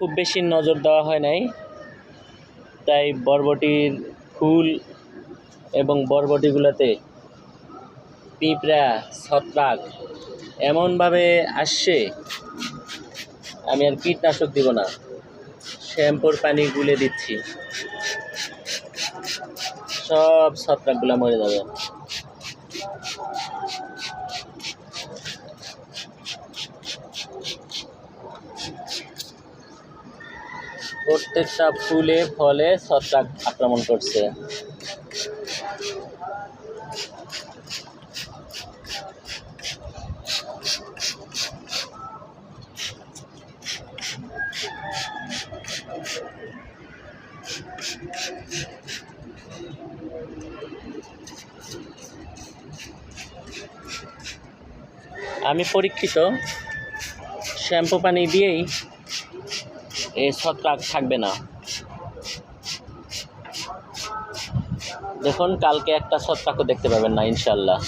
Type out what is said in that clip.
খুব বেশি নজর দেওয়া হয় নাই। তাই বরবটির ফুল এবং বরবটিগুলোতে পিঁপড়া, ছত্রাক এমনভাবে আসছে, আমি আর কীটনাশক দিব না। শ্যাম্পুর পানি গুলে দিচ্ছি। সব ছত্রাকগুলো মরে যাবে। প্রত্যেকটা ফুলে ফলে ছত্রাক আক্রমণ করছে। আমি পরীক্ষিত। শ্যাম্পু পানি দিয়েই ছত্রাক থাকবে না। দেখুন কালকে একটা ছত্রাকও দেখতে পাবেন না ইনশাল্লাহ